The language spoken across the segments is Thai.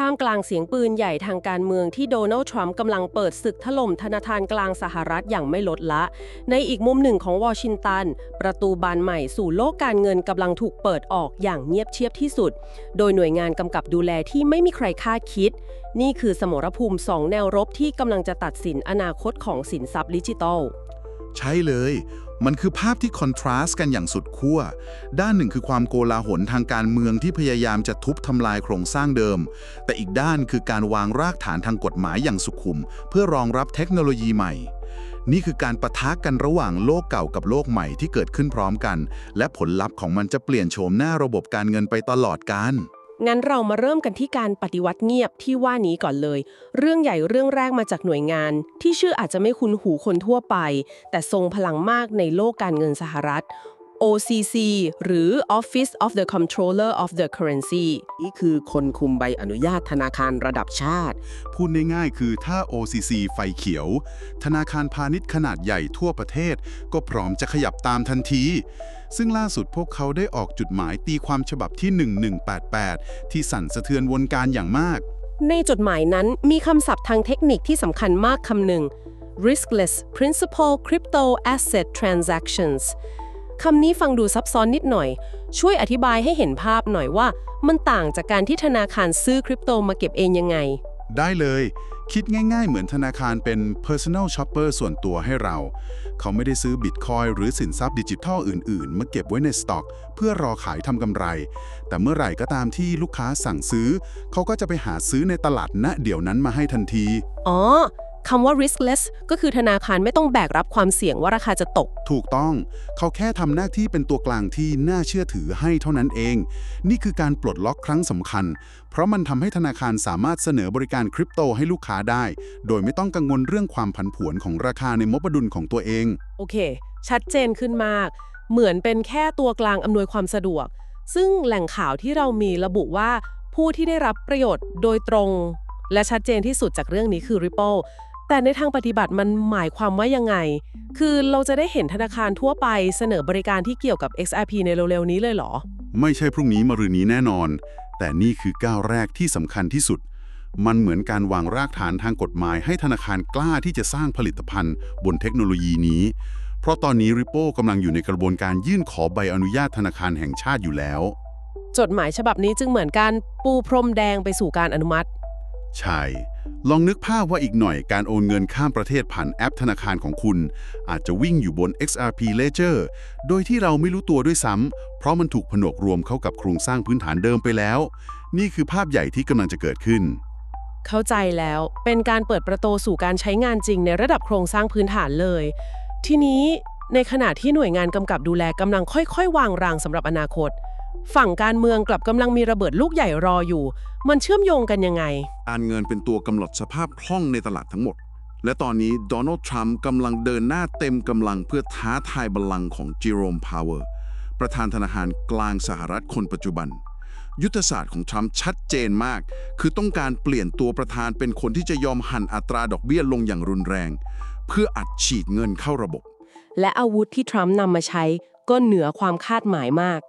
ท่ามกลางเสียงปืนใหญ่ทางการเมืองที่โดนัลด์ทรัมป์กำลังเปิดศึกถล่มธนาคารกลางสหรัฐอย่างไม่ลดละ ในอีกมุมหนึ่งของวอชิงตัน ประตูบานใหม่สู่โลกการเงินกำลังถูกเปิดออกอย่างเงียบเชียบที่สุด โดยหน่วยงานกำกับดูแลที่ไม่มีใครคาดคิด นี่คือสมรภูมิสองแนวรบที่กำลังจะตัดสินอนาคตของสินทรัพย์ดิจิทัล ใช่เลย มันคือภาพที่คอนทราสต์กันอย่างสุดขั้ว ด้านหนึ่งคือความโกลาหลทางการเมืองที่พยายามจะทุบทำลายโครงสร้างเดิม แต่อีกด้านคือการวางรากฐานทางกฎหมายอย่างสุขุม เพื่อรองรับเทคโนโลยีใหม่ นี่คือการประทะกันระหว่างโลกเก่ากับโลกใหม่ที่เกิดขึ้นพร้อมกัน และผลลัพธ์ของมันจะเปลี่ยนโฉมหน้าระบบการเงินไปตลอดกาล งั้นเรามาเริ่มกันที่การปฏิวัติเงียบที่ว่านี้ก่อนเลย เรื่องใหญ่เรื่องแรกมาจากหน่วยงาน ที่ชื่ออาจจะไม่คุ้นหูคนทั่วไป แต่ทรงพลังมากในโลกการเงินสหรัฐ OCC หรือ Office of the Comptroller of the Currency นี่คือคนคุมใบอนุญาตธนาคารระดับชาติ พูดง่ายๆคือถ้า OCC ไฟเขียว ธนาคารพาณิชย์ขนาดใหญ่ทั่วประเทศ ก็พร้อมจะขยับตามทันที ซึ่งล่าสุดพวกเขาได้ออกจุดหมายตีความฉบับที่ 1188 ที่สั่นสะเทือนวนการอย่างมาก ในจดหมายนั้นมีคำศัพท์ทางเทคนิคที่สำคัญมากคำหนึ่ง riskless principal crypto asset transactions คำนี้ฟังดูซับซ้อนนิดหน่อย ช่วยอธิบายให้เห็นภาพหน่อยว่า มันต่างจากการที่ธนาคารซื้อคริปโตมาเก็บเองยังไง ได้เลย คิดง่ายๆ เหมือนธนาคารเป็น personal shopper ส่วนตัวให้เรา เขาไม่ได้ซื้อบิตคอยหรือสินทรัพย์ดิจิทัลอื่นๆ มาเก็บไว้ในสต็อก เพื่อรอขายทำกำไร แต่เมื่อไหร่ก็ตามที่ลูกค้าสั่งซื้อ เขาก็จะไปหาซื้อในตลาดณเดี๋ยวนั้นมาให้ทันที อ๋อ คำว่า riskless ก็คือธนาคารไม่ต้องแบกรับความเสี่ยงว่าราคาจะตก ถูกต้อง เขาแค่ทำหน้าที่เป็นตัวกลางที่น่าเชื่อถือให้เท่านั้นเอง นี่คือการปลดล็อกครั้งสำคัญ เพราะมันทำให้ธนาคารสามารถเสนอบริการคริปโตให้ลูกค้าได้ โดยไม่ต้องกังวลเรื่องความผันผวนของราคาในมบดุลของตัวเอง โอเค ชัดเจนขึ้นมาก เหมือนเป็นแค่ตัวกลางอำนวยความสะดวก ซึ่งแหล่งข่าวที่เรามีระบุว่า ผู้ที่ได้รับประโยชน์โดยตรง และชัดเจนที่สุดจากเรื่องนี้คือ Ripple แต่ในทางปฏิบัติมันหมายความว่ายังไง คือเราจะได้เห็นธนาคารทั่วไปเสนอบริการที่เกี่ยวกับ XRP ในเร็วๆนี้เลยเหรอ ไม่ใช่พรุ่งนี้มะรืนนี้แน่นอน แต่นี่คือก้าวแรกที่สำคัญที่สุด มันเหมือนการวางรากฐานทางกฎหมายให้ธนาคารกล้าที่จะสร้างผลิตภัณฑ์ บนเทคโนโลยีนี้ เพราะตอนนี้ Ripple กำลังอยู่ในกระบวนการยื่นขอใบอนุญาตธนาคารแห่งชาติอยู่แล้ว จดหมายฉบับนี้จึงเหมือนการปูพรมแดงไปสู่การอนุมัติ ใช่ ลองนึกภาพว่าอีกหน่อยการโอนเงินข้ามประเทศผ่านแอปธนาคารของคุณ อาจจะวิ่งอยู่บน XRP Ledger โดยที่เราไม่รู้ตัวด้วยซ้ำ เพราะมันถูกผนวกรวมเข้ากับโครงสร้างพื้นฐานเดิมไปแล้ว นี่คือภาพใหญ่ที่กำลังจะเกิดขึ้น เข้าใจแล้ว เป็นการเปิดประตูสู่การใช้งานจริงในระดับโครงสร้างพื้นฐานเลย ทีนี้ในขณะที่หน่วยงานกำกับดูแลกำลังค่อยๆ วางรางสำหรับอนาคต ฝั่งการเมืองกลับกำลังมีระเบิดลูกใหญ่รออยู่ มันเชื่อมโยงกันยังไง การเงินเป็นตัวกำหนดสภาพคล่องในตลาดทั้งหมด และตอนนี้โดนัลด์ทรัมป์กำลังเดินหน้าเต็มกำลังเพื่อท้าทายบัลลังก์ของจิโรมพาวเวอร์ประธานธนาคารกลางสหรัฐคนปัจจุบัน ยุทธศาสตร์ของทรัมป์ชัดเจนมาก คือต้องการเปลี่ยนตัวประธานเป็นคนที่จะยอมหั่นอัตราดอกเบี้ยลงอย่างรุนแรง เพื่ออัดฉีดเงินเข้าระบบ และอาวุธที่ทรัมป์นำมาใช้ก็เหนือความคาดหมายมาก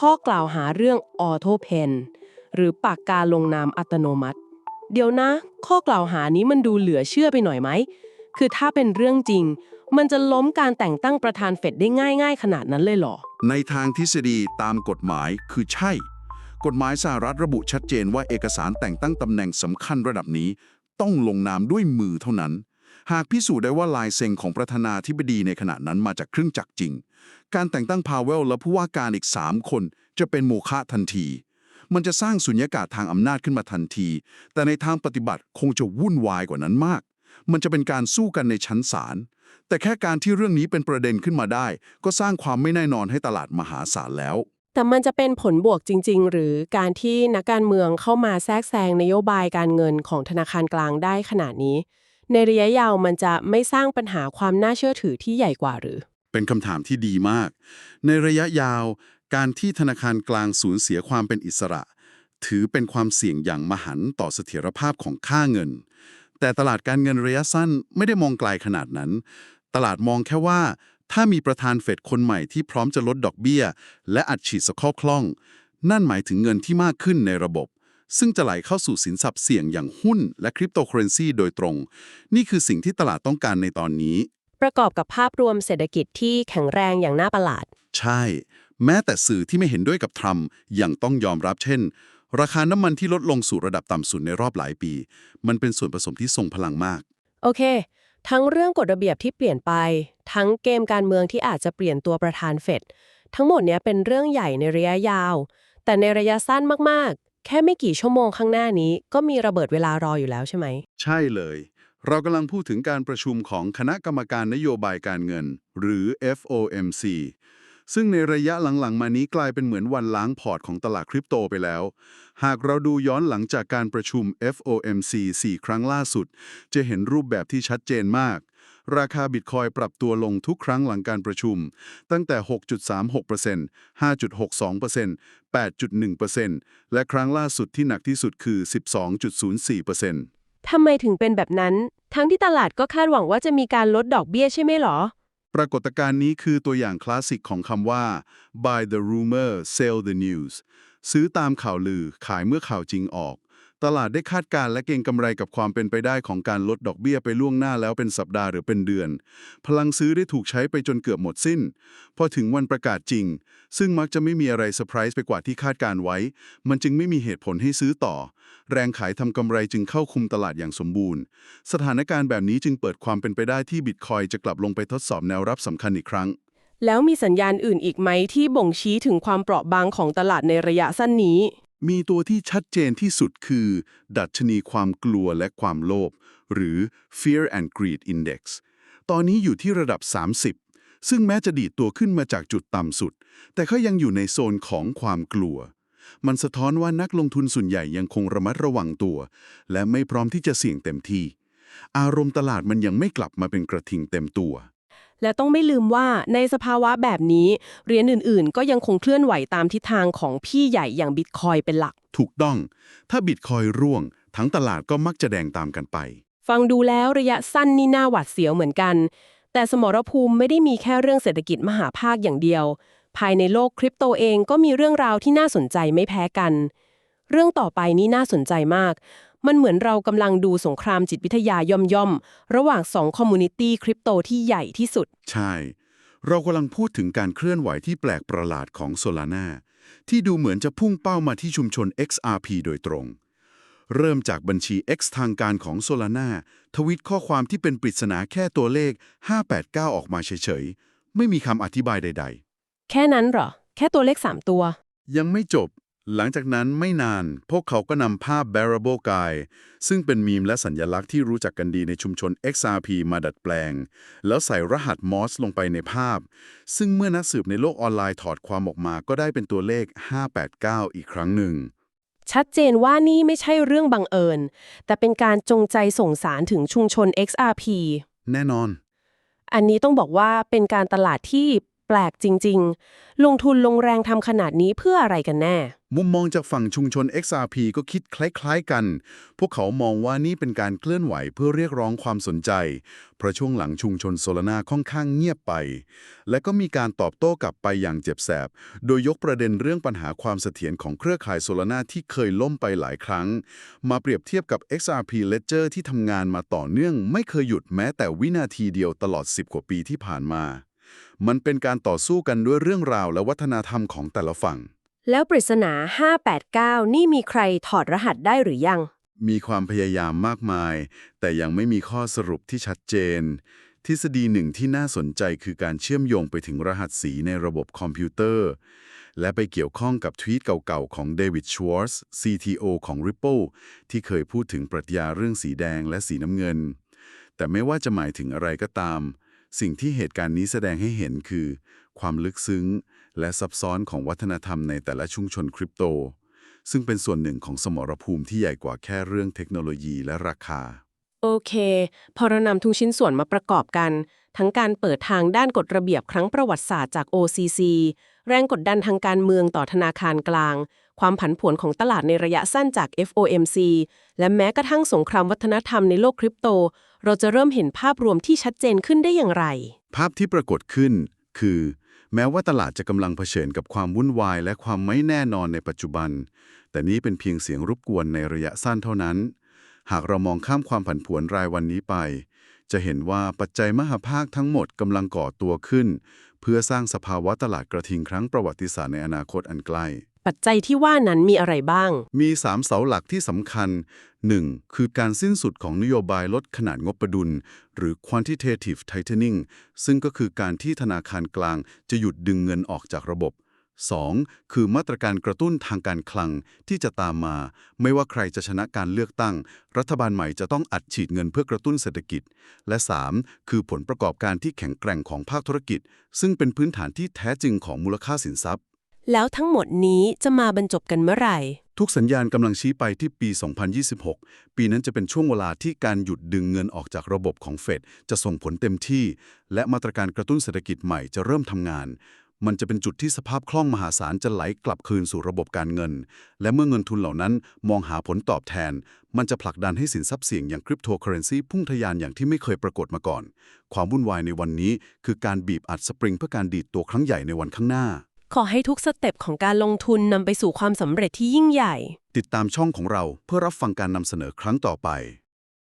ข้อกล่าวหาเรื่องออโตเพนหรือปากกาลงนามอัตโนมัติ เดี๋ยวนะ ข้อกล่าวหานี้มันดูเหลือเชื่อไปหน่อยไหม คือถ้าเป็นเรื่องจริง มันจะล้มการแต่งตั้งประธานเฟดได้ง่ายๆ ขนาดนั้นเลยเหรอ ในทางทฤษฎีตามกฎหมายคือใช่ กฎหมายสหรัฐระบุชัดเจนว่าเอกสารแต่งตั้งตำแหน่งสำคัญระดับนี้ ต้องลงนามด้วยมือเท่านั้น หากพิสูจน์ได้ว่าลายเซ็นของประธานาธิบดีในขณะนั้นมาจากเครื่องจักรจริง การแต่งตั้งพาวเวลและผู้ว่าการอีก 3 คน จะเป็นโมฆะทันที มันจะสร้างสุญญากาศทางอำนาจขึ้นมาทันที แต่ในทางปฏิบัติคงจะวุ่นวายกว่านั้นมาก มันจะเป็นการสู้กันในชั้นศาล แต่แค่การที่เรื่องนี้เป็นประเด็นขึ้นมาได้ ก็สร้างความไม่แน่นอนให้ตลาดมหาศาลแล้วแต่มันจะเป็นผลบวกจริง ๆ หรือการที่นักการเมืองเข้ามาแทรกแซงนโยบายการเงินของธนาคารกลางได้ขนาดนี้ ในระยะยาวมันจะไม่สร้างปัญหาความน่าเชื่อถือที่ใหญ่กว่าหรือ เป็นคำถามที่ดีมาก ในระยะยาว การที่ธนาคารกลางสูญเสียความเป็นอิสระ ถือเป็นความเสี่ยงอย่างมหันต์ต่อเสถียรภาพของค่าเงิน แต่ตลาดการเงินระยะสั้นไม่ได้มองไกลขนาดนั้น ตลาดมองแค่ว่า ถ้ามีประธานเฟดคนใหม่ที่พร้อมจะลดดอกเบี้ย และอัดฉีดสกอคล่อง นั่นหมายถึงเงินที่มากขึ้นในระบบซึ่งจะไหลเข้าสู่สินทรัพย์เสี่ยงอย่างหุ้นและคริปโตเคอเรนซีโดยตรง นี่คือสิ่งที่ตลาดต้องการในตอนนี้ ประกอบกับภาพรวมเศรษฐกิจที่แข็งแรงอย่างน่าประหลาด ใช่ แม้แต่สื่อที่ไม่เห็นด้วยกับทรัมป์ยังต้องยอมรับเช่น ราคาน้ำมันที่ลดลงสู่ระดับต่ำสุดในรอบหลายปี มันเป็นส่วนผสมที่ทรงพลังมาก โอเค ทั้งเรื่องกฎระเบียบที่เปลี่ยนไป ทั้งเกมการเมืองที่อาจจะเปลี่ยนตัวประธานเฟดทั้งหมดเนี้ยเป็นเรื่องใหญ่ในระยะยาว แต่ในระยะสั้นมากๆ แค่ไม่กี่ชั่วโมงข้างหน้านี้ ก็มีระเบิดเวลารออยู่แล้วใช่ไหม ใช่เลย เรากำลังพูดถึงการประชุมของคณะกรรมการนโยบายการเงิน หรือ FOMC ซึ่งในระยะหลังๆ มานี้กลายเป็นเหมือนวันล้างพอร์ตของตลาดคริปโตไปแล้ว หากเราดูย้อนหลังจากการประชุม FOMC 4 ครั้งล่าสุด จะเห็นรูปแบบที่ชัดเจนมาก ราคาบิตคอยปรับตัวลงทุกครั้งหลังการประชุม ตั้งแต่ 6.36% 5.62% 8.1%และครั้งล่าสุดที่หนักที่สุดคือ 12.04% ทำไมถึงเป็นแบบนั้น ทั้งที่ตลาดก็คาดหวังว่าจะมีการลดดอกเบี้ยใช่ไหมหรอ ปรากฏการณ์นี้คือตัวอย่างคลาสสิกของคำว่า buy the rumor sell the news ซื้อตามข่าวลือขายเมื่อข่าวจริงออก ตลาดได้คาดการณ์และเก็งกำไรกับความเป็นไปได้ของการลดดอกเบี้ยไปล่วงหน้าแล้วเป็นสัปดาห์หรือเป็นเดือน พลังซื้อได้ถูกใช้ไปจนเกือบหมดสิ้น พอถึงวันประกาศจริง ซึ่งมักจะไม่มีอะไรเซอร์ไพรส์ไปกว่าที่คาดการไว้ มันจึงไม่มีเหตุผลให้ซื้อต่อ แรงขายทำกำไรจึงเข้าคุมตลาดอย่างสมบูรณ์ สถานการณ์แบบนี้จึงเปิดความเป็นไปได้ที่บิตคอยจะกลับลงไปทดสอบแนวรับสำคัญอีกครั้ง แล้วมีสัญญาณอื่นอีกไหมที่บ่งชี้ถึงความเปราะบางของตลาดในระยะสั้นนี้ มีตัวที่ชัดเจนที่สุดคือ ดัชนีความกลัวและความโลภหรือ Fear and Greed Index ตอนนี้อยู่ที่ระดับ 30 ซึ่งแม้จะดีดตัวขึ้นมาจากจุดต่ำสุด แต่ก็ยังอยู่ในโซนของความกลัว มันสะท้อนว่านักลงทุนส่วนใหญ่ยังคงระมัดระวังตัว และไม่พร้อมที่จะเสี่ยงเต็มที่ อารมณ์ตลาดมันยังไม่กลับมาเป็นกระทิงเต็มตัว และต้องไม่ลืมว่าในสภาวะแบบนี้เหรียญอื่นๆ ก็ยังคงเคลื่อนไหวตามทิศทางของพี่ใหญ่อย่างบิตคอยเป็นหลัก ถูกต้อง ถ้าบิตคอยร่วง ทั้งตลาดก็มักจะแดงตามกันไป ฟังดูแล้วระยะสั้นนี่น่าหวาดเสียวเหมือนกัน แต่สมรภูมิไม่ได้มีแค่เรื่องเศรษฐกิจมหาภาคอย่างเดียว ภายในโลกคริปโตเองก็มีเรื่องราวที่น่าสนใจไม่แพ้กัน เรื่องต่อไปนี้น่าสนใจมาก มันเหมือนเรากำลังดูสงครามจิตวิทยาย่อมๆ ระหว่างสองคอมมูนิตี้คริปโตที่ใหญ่ที่สุด ใช่ เรากำลังพูดถึงการเคลื่อนไหวที่แปลกประหลาดของ Solana ที่ดูเหมือนจะพุ่งเป้ามาที่ชุมชน XRP โดยตรง เริ่มจากบัญชี X ทางการของ Solana ทวิตข้อความที่เป็นปริศนาแค่ตัวเลข 589 ออกมาเฉยๆ ไม่มีคำอธิบายใดแค่นั้นเหรอ แค่ตัวเลข 3 ตัวๆยังไม่จบ หลังจากนั้นไม่นานพวกเขาก็นำภาพ Bearable Guy ซึ่งเป็นมีมและสัญญลักษณ์ที่รู้จักกันดีในชุมชน XRP มาดัดแปลง แล้วใส่รหัส MOS ลงไปในภาพ ซึ่งเมื่อนักสืบในโลกออนไลน์ถอดความออกมาก็ได้เป็นตัวเลข 589 อีกครั้งหนึ่ง ชัดเจนว่านี่ไม่ใช่เรื่องบังเอิญ แต่เป็นการจงใจส่งสารถึงชุมชน XRP แน่นอน อันนี้ต้องบอกว่าเป็นการตลาดที่แปลกจริง ๆ ลงทุนลงแรงทำขนาดนี้เพื่ออะไรกันแน่ มุมมองจากฝั่งชุมชน XRP ก็คิดคล้าย ๆ กัน พวกเขามองว่านี่เป็นการเคลื่อนไหวเพื่อเรียกร้องความสนใจ เพราะช่วงหลังชุมชนโซลานาค่อนข้างเงียบไป และก็มีการตอบโต้กลับไปอย่างเจ็บแสบ โดยยกประเด็นเรื่องปัญหาความเสถียรของเครือข่ายโซลานาที่เคยล่มไปหลายครั้ง มาเปรียบเทียบกับ XRP Ledger ที่ทำงานมาต่อเนื่อง ไม่เคยหยุดแม้แต่วินาทีเดียวตลอด 10 กว่าปีที่ผ่านมา มันเป็นการต่อสู้กันด้วยเรื่องราวและวัฒนธรรมของแต่ละฝั่ง แล้วปริศนา 589 นี่มีใครถอดรหัสได้หรือยัง มีความพยายามมากมาย แต่ยังไม่มีข้อสรุปที่ชัดเจน ทฤษฎีหนึ่งที่น่าสนใจคือการเชื่อมโยงไปถึงรหัสสีในระบบคอมพิวเตอร์ และไปเกี่ยวข้องกับทวีตเก่าๆของเดวิดชวอร์ CTO ของ Ripple ที่เคยพูดถึงปรัชญาเรื่องสีแดงและสีน้ำเงิน แต่ไม่ว่าจะหมายถึงอะไรก็ตาม สิ่งที่เหตุการณ์นี้แสดงให้เห็นคือ ความลึกซึ้ง และซับซ้อนของวัฒนธรรมในแต่ละชุมชนคริปโต ซึ่งเป็นส่วนหนึ่งของสมรภูมิที่ใหญ่กว่าแค่เรื่องเทคโนโลยีและราคา โอเค พอเรานำทุกชิ้นส่วนมาประกอบกัน ทั้งการเปิดทางด้านกฎระเบียบครั้งประวัติศาสตร์จาก OCC แรงกดดันทางการเมืองต่อธนาคารกลาง ความผันผวนของตลาดในระยะสั้นจาก FOMC และแม้กระทั่งสงครามวัฒนธรรมในโลกคริปโต เราจะเริ่มเห็นภาพรวมที่ชัดเจนขึ้นได้อย่างไร ภาพที่ปรากฏขึ้นคือ แม้ว่าตลาดจะกำลังเผชิญกับความวุ่นวาย และความไม่แน่นอนในปัจจุบัน แต่นี้เป็นเพียงเสียงรบกวนในระยะสั้นเท่านั้น หากเรามองข้ามความผันผวนรายวันนี้ไป จะเห็นว่าปัจจัยมหาภาคทั้งหมดกำลังก่อตัวขึ้น เพื่อสร้างสภาวะตลาดกระทิงครั้งประวัติศาสตร์ในอนาคตอันใกล้ ปัจจัยที่ว่านั้นมีอะไรบ้าง มี 3 เสาหลักที่สำคัญ 1. คือการสิ้นสุดของนโยบายลดขนาดงบประดุล หรือ quantitative tightening ซึ่งก็คือการที่ธนาคารกลางจะหยุดดึงเงินออกจากระบบ 2. คือมาตรการกระตุ้นทางการคลังที่จะตามมา ไม่ว่าใครจะชนะการเลือกตั้ง รัฐบาลใหม่จะต้องอัดฉีดเงินเพื่อกระตุ้นเศรษฐกิจ และ 3. คือผลประกอบการที่แข็งแกร่งของภาคธุรกิจ ซึ่งเป็นพื้นฐานที่แท้จริงของมูลค่าสินทรัพย์ แล้วทั้งหมดนี้จะมาบรรจบกันเมื่อไหร่ ทุกสัญญาณกำลังชี้ไปที่ปี 2026 ปีนั้นจะเป็นช่วงเวลาที่การหยุดดึงเงินออกจากระบบของเฟดจะส่งผลเต็มที่ และมาตรการกระตุ้นเศรษฐกิจใหม่จะเริ่มทำงาน มันจะเป็นจุดที่สภาพคล่องมหาศาลจะไหลกลับคืนสู่ระบบการเงิน และเมื่อเงินทุนเหล่านั้นมองหาผลตอบแทน มันจะผลักดันให้สินทรัพย์เสี่ยงอย่างคริปโตเคอเรนซีพุ่งทะยานอย่างที่ไม่เคยปรากฏมาก่อน ความวุ่นวายในวันนี้คือการบีบอัดสปริงเพื่อการดีดตัวครั้งใหญ่ในวันข้างหน้า ขอให้ทุกสเต็ปของการลงทุนนำไปสู่ความสำเร็จที่ยิ่งใหญ่ ติดตามช่องของเราเพื่อรับฟังการนำเสนอครั้งต่อไป